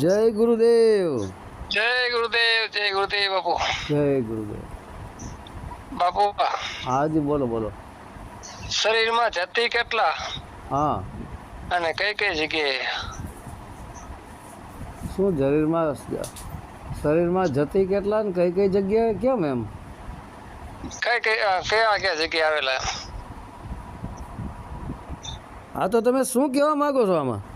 જય ગુરુદેવ. જય ગુરુદેવ જય ગુરુદેવ બાપુ. જય ગુરુદેવ. બાપુ હાજી બોલો બોલો. શરીરમાં જતી કેટલા? હા. અને કઈ કઈ જગ્યાએ? શું શરીરમાં શરીરમાં જતી કેટલા ને કઈ કઈ જગ્યાએ કેમ એમ? કઈ કઈ કયા કયા જગ્યાએ આવેલા? હા તો તમે શું કહેવા માંગો છો આમાં?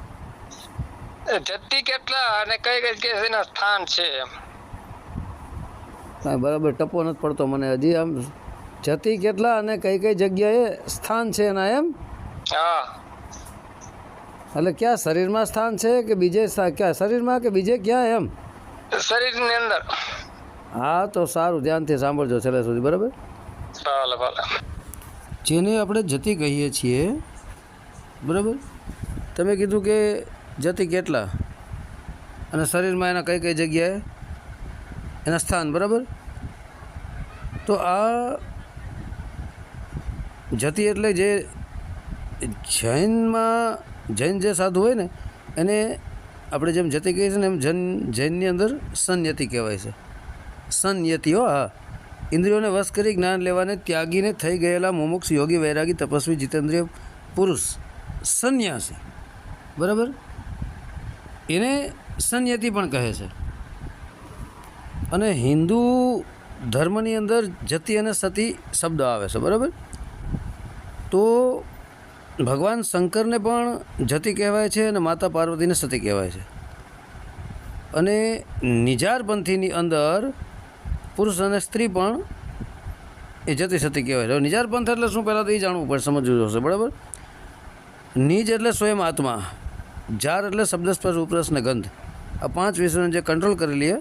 જતી કેટલા અને કઈ કઈ એના સ્થાન છે? એમ બરાબર ટપો નથી પડતો મને હજી આમ. જતી કેટલા અને કઈ કઈ જગ્યાએ સ્થાન છે એના એમ? હા. એટલે ક્યાં શરીરમાં સ્થાન છે કે બીજે ક્યાં શરીરમાં કે બીજે ક્યાં એમ? શરીરની અંદર. હા તો સારું ધ્યાનથી સાંભળજો છેલ્લે સુધી બરાબર? ભલે ભલે જેને આપણે જતી કહીએ છીએ બરાબર? તમે કીધું કે જતી કેટલા? અને શરીરમાં એના કઈ કઈ જગ્યાએ? એના સ્થાન, બરાબર? તો આ જતી એટલે જે જૈનમાં, જૈન જે સાધુ હોય ને, એને આપણે જેમ જતી કહીએ છીએ ને એમ જૈન, જૈનની અંદર સંયતિ કહેવાય છે. સંયતિઓ, હા. ઇન્દ્રિયોને વશ કરી જ્ઞાન લેવાને ત્યાગીને થઈ ગયેલા મોમુક્ષ યોગી વૈરાગી તપસ્વી જીતેન્દ્રિય પુરુષ, સંન્યાસી. બરાબર? એને સંયતિ પણ કહે છે. અને હિન્દુ ધર્મની અંદર જતી અને સતી શબ્દ આવે છે, બરાબર? તો ભગવાન શંકરને પણ જતી કહેવાય છે અને માતા પાર્વતીને સતી કહેવાય છે. અને નિજારપંથીની અંદર પુરુષ અને સ્ત્રી પણ એ જતી સતી કહેવાય છે. હવે નિજાર એટલે શું? પહેલાં તો એ જાણવું પડે, સમજવું જોશે બરાબર? નિજ એટલે સ્વયં આત્મા. જાર એટલે શબ્દ સ્પર્શ ઉપરસ ને ગંધ. આ પાંચ વિષયોને જે કંટ્રોલ કરી લઈએ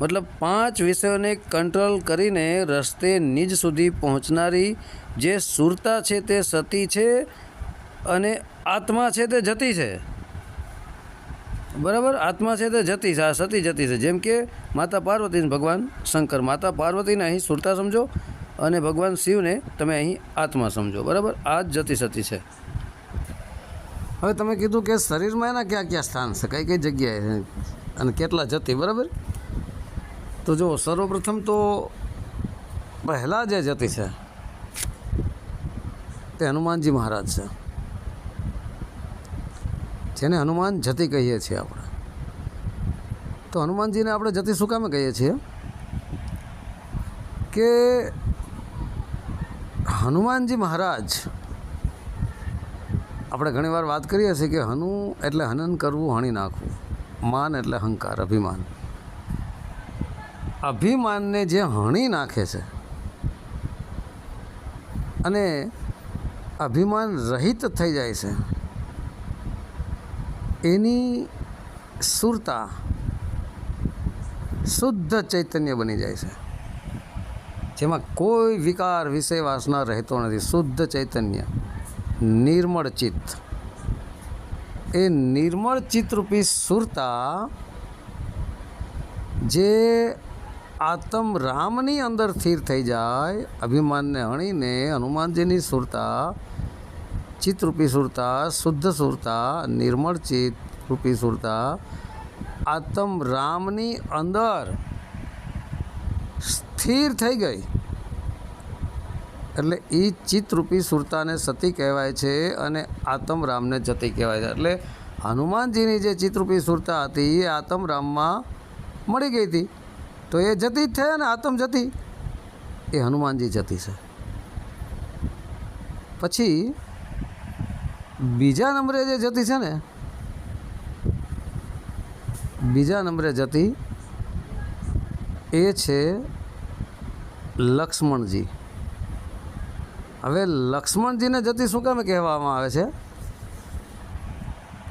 મતલબ પાંચ વિષયોને કંટ્રોલ કરીને રસ્તે નિજ સુધી પહોંચનારી જે સુરતા છે તે સતી છે અને આત્મા છે તે જતી છે. બરાબર? આત્મા છે તે જતી છે, આ સતી જતી છે. જેમ કે માતા પાર્વતી ભગવાન શંકર. માતા પાર્વતીને અહીં સુરતા સમજો અને ભગવાન શિવને તમે અહીં આત્મા સમજો. બરાબર? આ જ જતી સતી છે. હવે તમે કીધું કે શરીરમાં એના ક્યાં ક્યાં સ્થાન છે? કઈ કઈ જગ્યાએ અને કેટલા જતી, બરાબર? તો જો સર્વપ્રથમ તો પહેલાં જે જતી છે, તે હનુમાનજી મહારાજ છે. જેને હનુમાન જતી કહીએ છીએ આપણે. તો હનુમાનજીને આપણે જતી શું કામે કહીએ છીએ? કે હનુમાનજી મહારાજ આપણે ઘણીવાર વાત કરીએ છીએ કે હનુ એટલે હનન કરવું હણી નાખવું. માન એટલે અહંકાર, અભિમાન. અભિમાનને જે હણી નાખે છે અને અભિમાન રહિત થઈ જાય છે, એની સુરતા શુદ્ધ ચૈતન્ય બની જાય છે. જેમાં કોઈ વિકાર વિષય વાસના રહેતો નથી, શુદ્ધ ચૈતન્ય. નિર્મળ ચિત્ત. એ નિર્મળ ચિત્તરૂપી સુરતા જે આત્મ રામની અંદર સ્થિર થઈ જાય, અભિમાનને હણીને હનુમાનજીની સુરતા, ચિત્તરૂપી સુરતા, શુદ્ધ સુરતા, નિર્મળ ચિત્ત રૂપી સુરતા, આત્મ રામની અંદર સ્થિર થઈ ગઈ. એટલે એ ચિત્તરૂપી સુરતાને સતી કહેવાય છે અને આતમરામને જતી કહેવાય છે. એટલે હનુમાનજીની જે ચિત્તરૂપી સુરતા હતી, એ આતમરામમાં મળી ગઈ હતી. તો એ જતી જ થઈ અને આતમ જતી. એ હનુમાનજી જતી છે. પછી બીજા નંબરે જે જતી છે ને, બીજા નંબરે જતી એ છે લક્ષ્મણજી. હવે લક્ષ્મણજીને જતી શું કામ કહેવામાં આવે છે?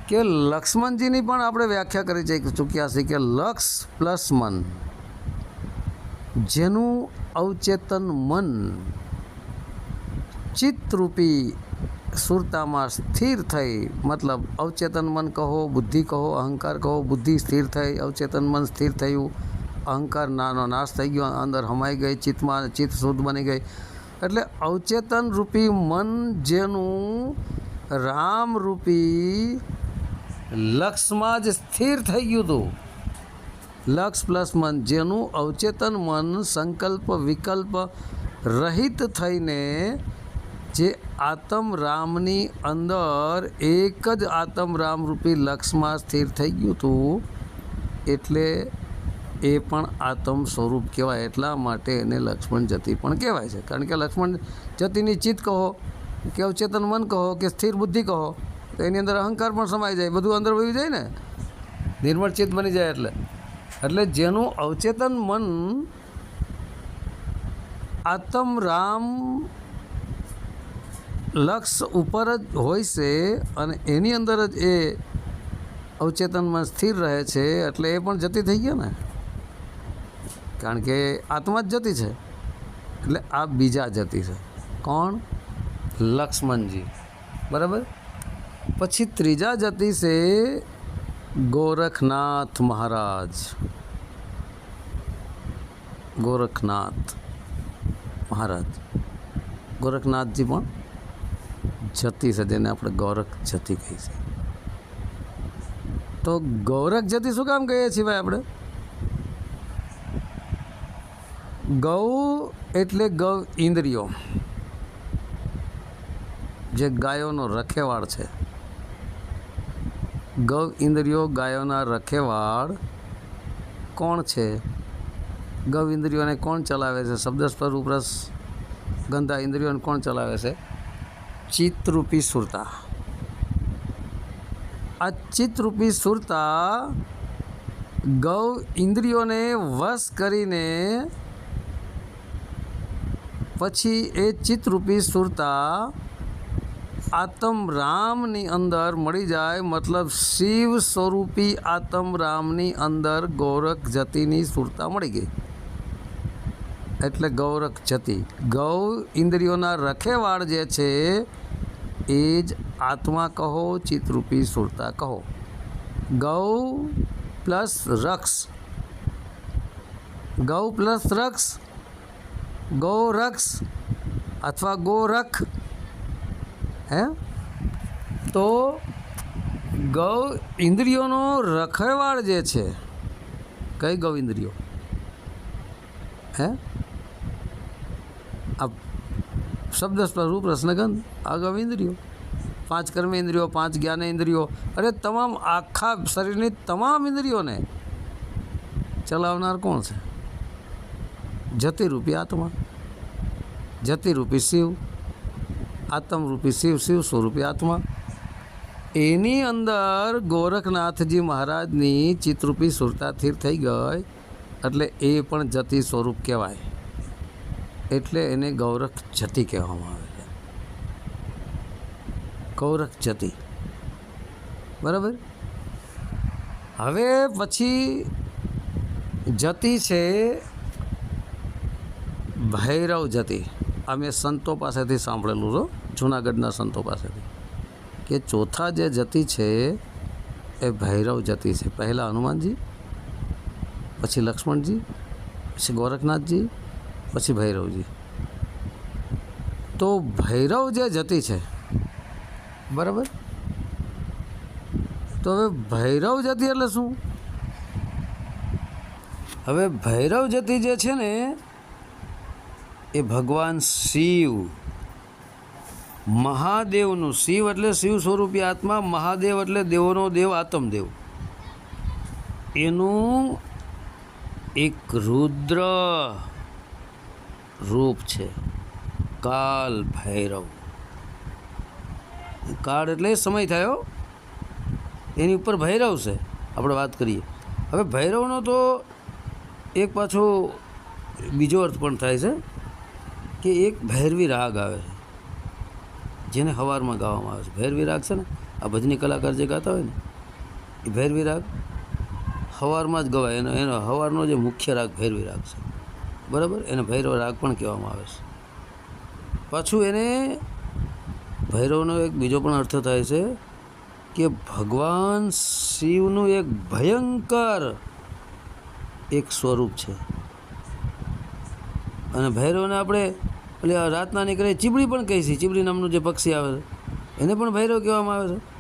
કે લક્ષ્મણજીની પણ આપણે વ્યાખ્યા કરી છે ચૂક્યા છીએ કે લક્ષ પ્લસ મન. જેનું અવચેતન મન ચિત્તરૂપી સુરતામાં સ્થિર થઈ, મતલબ અવચેતન મન કહો, બુદ્ધિ કહો, અહંકાર કહો, બુદ્ધિ સ્થિર થઈ, અવચેતન મન સ્થિર થયું, અહંકાર નાનો નાશ થઈ ગયો, અંદર હમાઈ ગઈ, ચિત્તમાં ચિત્ત શુદ્ધ બની ગઈ એટલે અવચેતન રૂપી મન જેનું રામ રૂપી લક્ષમાં જ સ્થિર થઈ ગયું હતું. લક્ષ પ્લસ મન જેનું અવચેતન મન સંકલ્પ વિકલ્પ રહિત થઈને જે આતમ રામની અંદર એક જ આતમ રામ રૂપી લક્ષમાં સ્થિર થઈ ગયું હતું. એટલે એ પણ આત્મ સ્વરૂપ કહેવાય એટલા માટે એને લક્ષ્મણ જતી પણ કહેવાય છે. કારણ કે લક્ષ્મણ જતીની ચિત્ત કહો કે અવચેતન મન કહો કે સ્થિર બુદ્ધિ કહો, તો એની અંદર અહંકાર પણ સમાઈ જાય, બધું અંદર વહી જાય ને? નિર્મળ ચિત્ત બની જાય એટલે. એટલે જેનું અવચેતન મન આત્મ રામ લક્ષ ઉપર જ હોય છે અને એની અંદર જ એ અવચેતનમાં સ્થિર રહે છે, એટલે એ પણ જતી થઈ ગયા ને? કારણ કે આત્મા જ જતી છે. એટલે આ બીજા જતી છે. કોણ? લક્ષ્મણજી. બરાબર? પછી ત્રીજા જતી છે ગોરખનાથ મહારાજ. ગોરખનાથ મહારાજ. ગોરખનાથજી પણ જતી છે, જેને આપણે ગોરખ જતી કહી છે તો ગૌરખ જતી શું કામ કહીએ છીએ ભાઈ આપણે? ગૌ એટલે ગૌ ઇન્દ્રિયો. જે ગાયોનો રખેવાળ છે. ગૌ ઇન્દ્રિયો ગાયોના રખેવાળ કોણ છે? ગૌ ઇન્દ્રિયોને કોણ ચલાવે છે? શબ્દસ્પર ઉપરસ, ગંધા ઇન્દ્રિયોને કોણ ચલાવે છે? ચિત્તરૂપી સુરતા. આ ચિત્તરૂપી સુરતા ગૌ ઇન્દ્રિયોને વશ કરીને પછી એ ચિત્તરૂપી સુરતા આત્મ રામની અંદર મળી જાય. મતલબ શિવ સ્વરૂપી આત્મ રામની અંદર ગૌરખ જતીની સુરતા મળી ગઈ. એટલે ગૌરખ જતી. ગૌ ઇન્દ્રિયોના રખેવાળ જે છે, એ જ આત્મા કહો, ચિત્તરૂપી સુરતા કહો. ગૌ પ્લસ રક્ષ. ગૌ પ્લસ રક્ષ ગૌરક્ષ અથવા ગોરખ, હે? તો ગૌ ઇન્દ્રિયોનો રખેવાળ જે છે, કઈ ગૌ ઇન્દ્રિયો? હે? આ શબ્દ સ્વરૂપ રસનગંધ, આ ગૌ ઇન્દ્રિયો. પાંચ કર્મ ઇન્દ્રિયો, પાંચ જ્ઞાન ઇન્દ્રિયો, અરે તમામ આખા શરીરની તમામ ઇન્દ્રિયોને ચલાવનાર કોણ છે? જતિરૂપી આત્મા, જતિરૂપી શિવ, આત્મરૂપી શિવ શિવ સ્વરૂપી આત્મા. એની અંદર ગોરખનાથજી મહારાજની ચિત્રરૂપી સુરતા થઈ ગઈ, એટલે એ પણ જતી સ્વરૂપ કહેવાય. એટલે એને ગૌરખ જતી કહેવામાં આવે છે. ગૌરખ જતી. બરાબર? હવે પછી જતી છે ભૈરવ જતી. આ મેં સંતો પાસેથી સાંભળેલું છો, જૂનાગઢના સંતો પાસેથી, કે ચોથા જે જતી છે, એ ભૈરવ જતી છે. પહેલાં હનુમાનજી, પછી લક્ષ્મણજી, પછી ગોરખનાથજી, પછી ભૈરવજી. તો ભૈરવ જે જતી છે, બરાબર? તો હવે ભૈરવ જતી એટલે શું? હવે ભૈરવ જતી જે છે ને એ ભગવાન શિવ. મહાદેવનું શિવ એટલે શિવ સ્વરૂપી આત્મા, મહાદેવ એટલે દેવોનો દેવ, આત્મદેવ. એનું એક રુદ્ર રૂપ છે, કાલ ભૈરવ. કાળ એટલે સમય થયો. એની ઉપર ભૈરવ છે, આપણે વાત કરીએ. હવે ભૈરવનો તો એક પાછો બીજો અર્થ પણ થાય છે. કે એક ભૈરવી રાગ આવે છે, જેને હવારમાં ગાવામાં આવે છે. ભૈરવી રાગ છે ને, આ ભજની કલાકાર જે ગાતા હોય ને, એ ભૈરવી રાગ હવારમાં જ ગવાય. એનો એનો હવારનો જે મુખ્ય રાગ ભૈરવી રાગ છે. બરાબર? એને ભૈરવ રાગ પણ કહેવામાં આવે છે. પાછું એને ભૈરવનો એક બીજો પણ અર્થ થાય છે કે ભગવાન શિવનું એક ભયંકર એક સ્વરૂપ છે. અને ભૈરવને આપણે એટલે રાતના નીકળે ચીબડી પણ કહી છે, ચીબડી નામનું જે પક્ષી આવે છે. એને પણ ભૈરવ કહેવામાં આવે છે.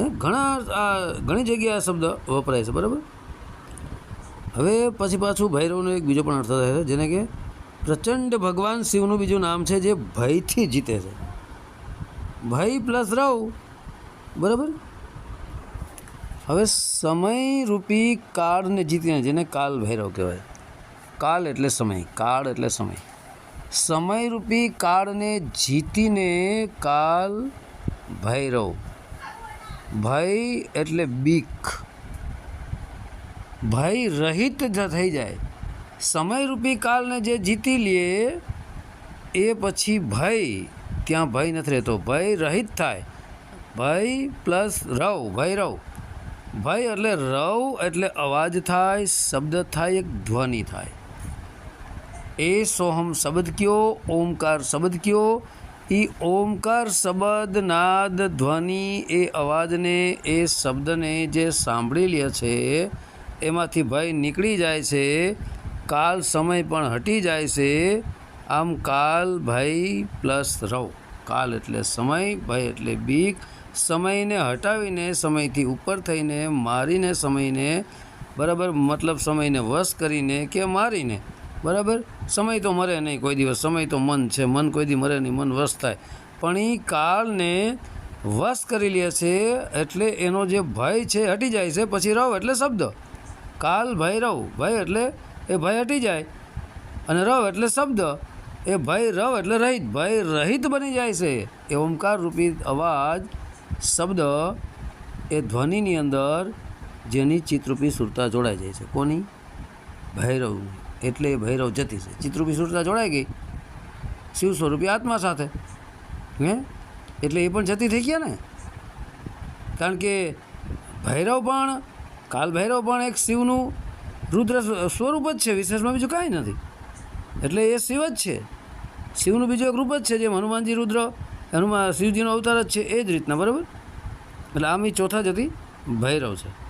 હે, ઘણા આ, ઘણી જગ્યાએ આ શબ્દ વપરાય છે, બરાબર? હવે પછી પાછું ભૈરવનો એક બીજો પણ અર્થ થાય છે, જેને કે પ્રચંડ ભગવાન શિવનું બીજું નામ છે જે ભયથી જીતે છે. ભય પ્લસ રવ, બરાબર? હવે સમયરૂપી કાળને જીતીને જેને કાલ ભૈરવ કહેવાય. કાલ એટલે સમય, કાળ એટલે સમય. સમયરૂપી કાળને જીતીને કાલ ભૈરવ. ભય એટલે બીક. ભય રહિત થઈ જાય. સમયરૂપી કાળને જે જીતી લે, એ પછી ભય ત્યાં ભય નથી રહેતો. ભય રહિત થાય. ભય પ્લસ રવ, ભૈરવ. ભય એટલે રવ એટલે અવાજ થાય, શબ્દ થાય, એક ધ્વનિ થાય. એ સોહમ શબ્દ કયો? ઓમકાર શબ્દ કયો? એ ઓમકાર શબ્દ નાદ ધ્વનિ એ અવાજને, એ શબ્દને જે સાંભળી લે છે, એમાંથી ભય નીકળી જાય છે, કાલ સમય પણ હટી જાય છે, આમ કાલ ભય પ્લસ રવ. કાલ એટલે સમય, ભય એટલે બીક. સમયને હટાવીને, સમયથી ઉપર થઈને, મારીને, સમયને બરાબર મતલબ સમયને વશ કરીને કે મારીને બરાબર? સમય તો મરે નહીં, કોઈ દિવસ સમય તો મન છે, મન કોઈ દી મરે નહીં, મન વશ થાય. પણ એ કાળને વશ કરી લે છે એટલે એનો જે ભય છે હટી જાય છે, પછી રવ એટલે શબ્દ. કાલ ભય રવ ભય એટલે એ ભય હટી જાય. અને રવ એટલે શબ્દ. એ ભય રવ એટલે રહિત, ભય રહિત બની જાય છે. એ ઓમકાર રૂપી અવાજ, શબ્દ એ ધ્વનિની અંદર જેની ચિત્રરૂપી સુરતા જોડાઈ જાય છે. કોની? ભૈરવની એટલે એ ભૈરવ જતી છે. ચિત્રુપી સુરતા જોડાઈ ગઈ. શિવ સ્વરૂપી આત્મા સાથે. હે? એટલે એ પણ જતી થઈ ગયા ને? કારણ કે ભૈરવ પણ, કાલ ભૈરવ પણ એક શિવનું રુદ્ર સ્વરૂપ જ છે. વિશેષમાં બીજું કાંઈ નથી. એટલે એ શિવ જ છે. શિવનું બીજું એક રૂપ જ છે જેમ હનુમાનજી રુદ્ર હનુમાન શિવજીનો અવતાર જ છે. એ જ રીતના, બરાબર? એટલે આમ એ ચોથા જતી ભૈરવ છે.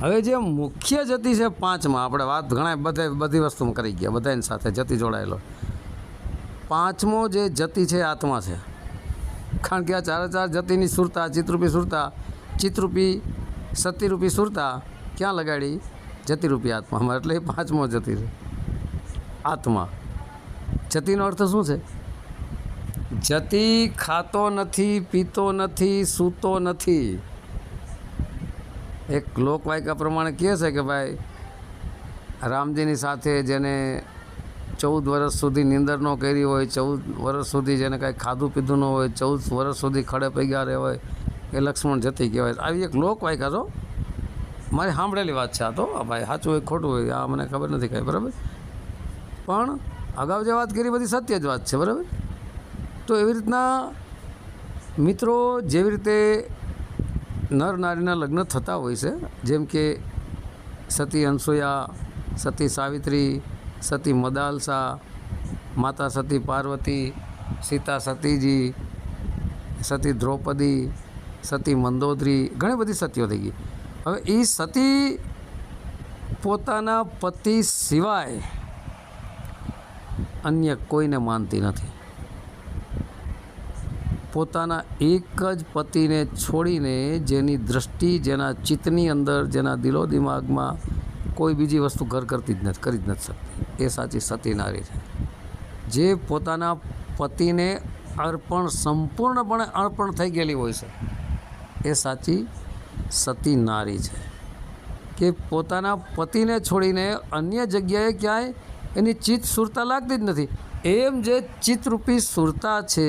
હવે જે મુખ્ય જતી છે પાંચમાં, આપણે વાત ઘણા બધે, બધી વસ્તુમાં કરી ગયા બધાની સાથે જતી જોડાયેલો. પાંચમો જે જતી છે આત્મા છે. કારણ કે આ ચારે ચાર જતીની સુરતા ચિત્રરૂપી સુરતા ચિત્રરૂપી સતીરૂપી સુરતા ક્યાં લગાડી? જતીરૂપી આત્મામાં. એટલે એ પાંચમો જતી છે. આત્મા. જતીનો અર્થ શું છે? જતી ખાતો નથી, પીતો નથી, સૂતો નથી. એક લોકવાયકા પ્રમાણે કહે છે કે ભાઈ, રામજીની સાથે જેને ચૌદ વર્ષ સુધી નિંદર ન કરી હોય, ચૌદ વર્ષ સુધી જેને કાંઈ ખાધું પીધું ન હોય, ચૌદ વર્ષ સુધી ખડે પૈગા હોય, એ લક્ષ્મણ જતી કહેવાય. આવી એક લોકવાયકા છો મારી સાંભળેલી વાત છે આ તો ભાઈ સાચું હોય ખોટું હોય, આ મને ખબર નથી કાંઈ, બરાબર? પણ અગાઉ જે વાત કરી બધી સત્ય જ વાત છે, બરાબર? તો એવી રીતના મિત્રો જેવી રીતે નર નારીના લગ્ન થતા હોય છે. જેમ કે સતી અનસુયા, સતી સાવિત્રી, સતી મદાલસા, માતા સતી પાર્વતી, સીતા સતીજી, સતી દ્રૌપદી, સતી મંદોદરી, ઘણી બધી સતીઓ થઈ ગઈ. હવે એ સતી પોતાના પતિ સિવાય અન્ય કોઈને માનતી નથી. પોતાના એક જ પતિને છોડીને જેની દૃષ્ટિ જેના ચિત્તની અંદર, જેના દિલો દિમાગમાં કોઈ બીજી વસ્તુ ઘર કરતી જ નથી, કરી જ નથી શકતી. એ સાચી સતી નારી છે. જે પોતાના પતિને અર્પણ, સંપૂર્ણપણે અર્પણ થઈ ગયેલી હોય છે, એ સાચી સતી નારી છે. કે પોતાના પતિને છોડીને અન્ય જગ્યાએ ક્યાંય એની ચિત્ત સુરતા લાગતી જ નથી. એમ જે ચિત્તરૂપી સુરતા છે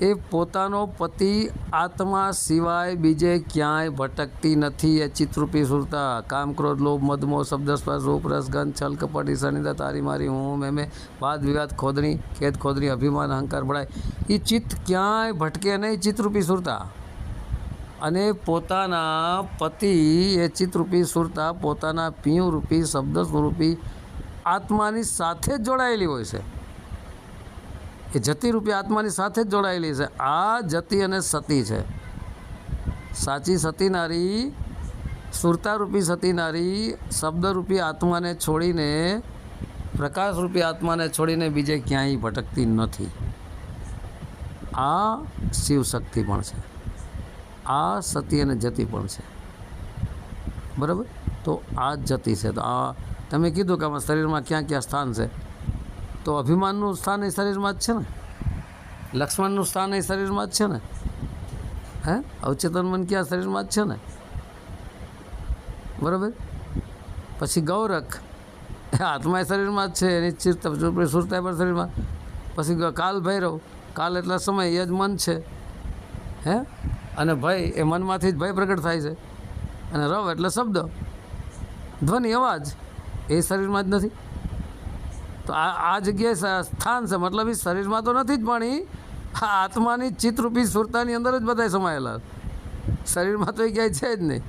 એ પોતાનો પતિ આત્મા સિવાય બીજે ક્યાંય ભટકતી નથી એ ચિત્રરૂપી સુરતા. કામ, ક્રોધ, લોભ મદમો શબ્દ, સ્પર્શ, રૂપ, રસ, ગંધ છલ કપટ ઈશાનિંદા તારી મારી હું, મેં મેં, વાદ, વિવાદ, ખોદણી, ખેદ, ખોદણી, અભિમાન, અહંકાર બળાય એ ચિત્ત ક્યાંય ભટકે નહીં ચિત્રરૂપી સુરતા. અને પોતાના પતિ એ ચિત્રરૂપી સુરતા પોતાના પીયુંરૂપી શબ્દ સ્વરૂપી આત્માની સાથે જ જોડાયેલી હોય છે. એ જતીરૂપી આત્માની સાથે જ જોડાયેલી છે. આ જતી અને સતી છે. સાચી સતી નારી, સુરતારૂપી સતી નારી, શબ્દરૂપી આત્માને છોડીને, પ્રકાશરૂપી આત્માને છોડીને બીજે ક્યાંય ભટકતી નથી. આ શિવશક્તિ પણ છે. આ સતી અને જતી પણ છે. બરાબર? તો આ જતી છે. તો આ તમે કીધું કે આમાં શરીરમાં ક્યાં ક્યાં સ્થાન છે. તો અભિમાનનું સ્થાન એ શરીરમાં જ છે ને? લક્ષ્મણનું સ્થાન એ શરીરમાં જ છે ને? હે? અવચેતન મન ક્યાં શરીરમાં જ છે ને? બરાબર? પછી ગૌરખ. એ આત્મા શરીરમાં જ છે, એની ચિત્ત સુરતા પણ શરીરમાં. પછી કાલ ભૈરવ. કાલ એટલા સમય એ જ મન છે. હે? અને ભય એ મનમાંથી જ ભય પ્રગટ થાય છે. અને રવ એટલે શબ્દ. ધ્વનિ અવાજ. એ શરીરમાં જ નથી. તો આ આ જગ્યાએ સ્થાન છે. મતલબ એ શરીરમાં તો નથી જ ભણી આ આત્માની ચિત્તરૂપી સુરતાની અંદર જ બધા સમાયેલા. શરીરમાં તો એ ક્યાંય છે જ નહીં.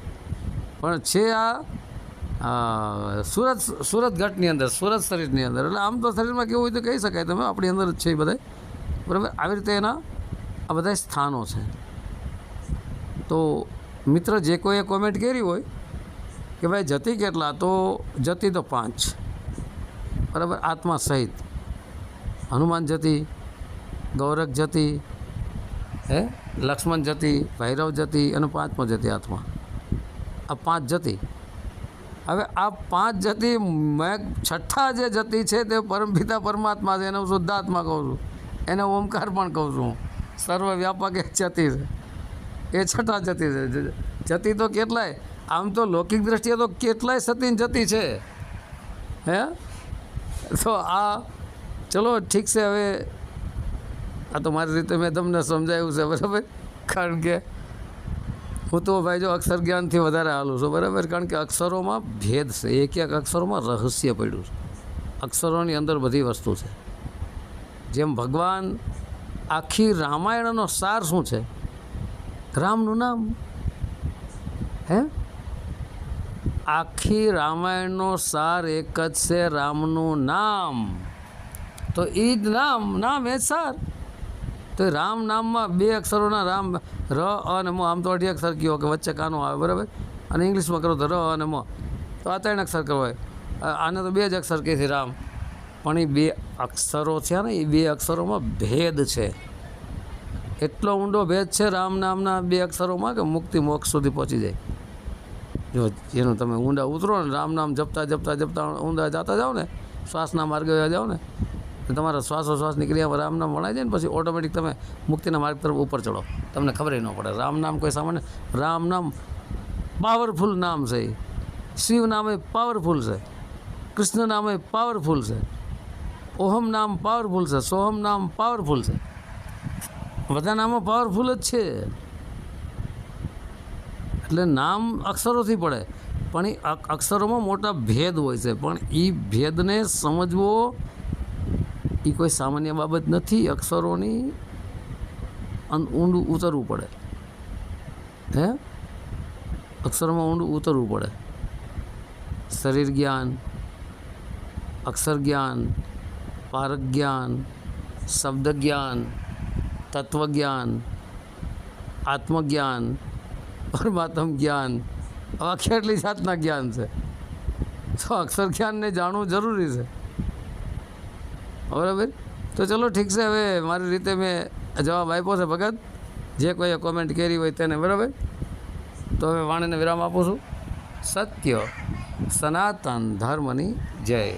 પણ છે આ સુરત સુરત ઘટની અંદર, સુરત શરીરની અંદર. એટલે આમ તો શરીરમાં કેવું હોય તો કહી શકાય તમે, આપણી અંદર જ છે એ બધા બરાબર? આવી રીતે એના, આ બધા સ્થાનો છે. તો મિત્ર, જે કોઈએ કોમેન્ટ કરી હોય કે ભાઈ જતી કેટલા, તો જતી તો પાંચ. બરાબર? આત્મા સહિત. હનુમાન જતી, ગૌરખ જતી, હે? લક્ષ્મણ જતી, ભૈરવ જતી અને પાંચમો જતી આત્મા. આ પાંચ જતી. હવે આ પાંચ જતી મેં છઠ્ઠા જે જતી છે તે પરમપિતા પરમાત્મા છે, એને હું શુદ્ધાત્મા કહું છું. એને ઓમકાર પણ કહું છું. સર્વ વ્યાપક એ જતી છે. એ છઠ્ઠા જતી છે. જતી તો કેટલાય. આમ તો લૌકિક દ્રષ્ટિએ તો કેટલાય સતી ને જતી છે. હે? તો આ, ચલો, ઠીક છે હવે. આ તો મારી રીતે મેં તમને સમજાવ્યું છે, બરાબર? કારણ કે હું તો ભાઈ જો અક્ષર જ્ઞાનથી વધારે હાલું છું, બરાબર? કારણ કે અક્ષરોમાં ભેદ છે, એક એક અક્ષરોમાં રહસ્ય પડ્યું છે. અક્ષરોની અંદર બધી વસ્તુ છે. જેમ ભગવાન આખી રામાયણનો સાર શું છે? રામનું નામ. હે? આખી રામાયણનો સાર એક જ છે રામનું નામ. તો એ જ નામ નામ એ સાર. તો રામ નામમાં બે અક્ષરોના રામ, ર અને મ, આમ તો અઢી અક્ષર કહો કે વચ્ચે કાનો આવે, બરાબર? અને ઇંગ્લિશમાં કરો તો ર અને મ. તો આ ત્રણ અક્ષર કરવાય આને તો બે જ અક્ષર કહે છે રામ. પણ એ બે અક્ષરો છે ને, એ બે અક્ષરોમાં ભેદ છે. એટલો ઊંડો ભેદ છે રામ નામના બે અક્ષરોમાં કે મુક્તિ મોક્ષ સુધી પહોંચી જાય. જો જેનું તમે ઊંડા ઉતરો ને, રામ નામ જપતા જપતા જપતા ઊંડા જતા જાઓ ને, શ્વાસના માર્ગે જાઓ ને તમારા શ્વાસોશ્વાસની ક્રિયામાં રામ નામ વણાઈ જાય ને, પછી ઓટોમેટિક તમે મુક્તિના માર્ગ તરફ ઉપર ચડો. તમને ખબર ન પડે, રામ નામ કોઈ સામાન્ય, રામ નામ પાવરફુલ નામ છે. શિવ નામે પાવરફુલ છે, કૃષ્ણ નામે પાવરફુલ છે, ઓહમ નામ પાવરફુલ છે, સોહમ નામ પાવરફુલ છે. બધા નામો પાવરફુલ જ છે. એટલે નામ અક્ષરોથી પડે. પણ એ અક્ષરોમાં મોટા ભેદ હોય છે. પણ એ ભેદને સમજવો એ કોઈ સામાન્ય બાબત નથી. અક્ષરોની ઊંડું ઉતરવું પડે. હે? અક્ષરોમાં ઊંડું ઉતરવું પડે. શરીર જ્ઞાન, અક્ષર જ્ઞાન, પારક જ્ઞાન, શબ્દ જ્ઞાન તત્વજ્ઞાન આત્મજ્ઞાન પરમાત્મ જ્ઞાન. આવા કેટલી જાતના જ્ઞાન છે. તો અક્ષર જ્ઞાનને જાણવું જરૂરી છે. બરાબર? તો ચલો ઠીક છે, હવે મારી રીતે મેં જવાબ આપ્યો છે ભગત. જે કોઈએ કોમેન્ટ કરી હોય તેને, બરાબર? તો હવે વાણીને વિરામ આપું છું. સત્ય, સનાતન ધર્મની જય.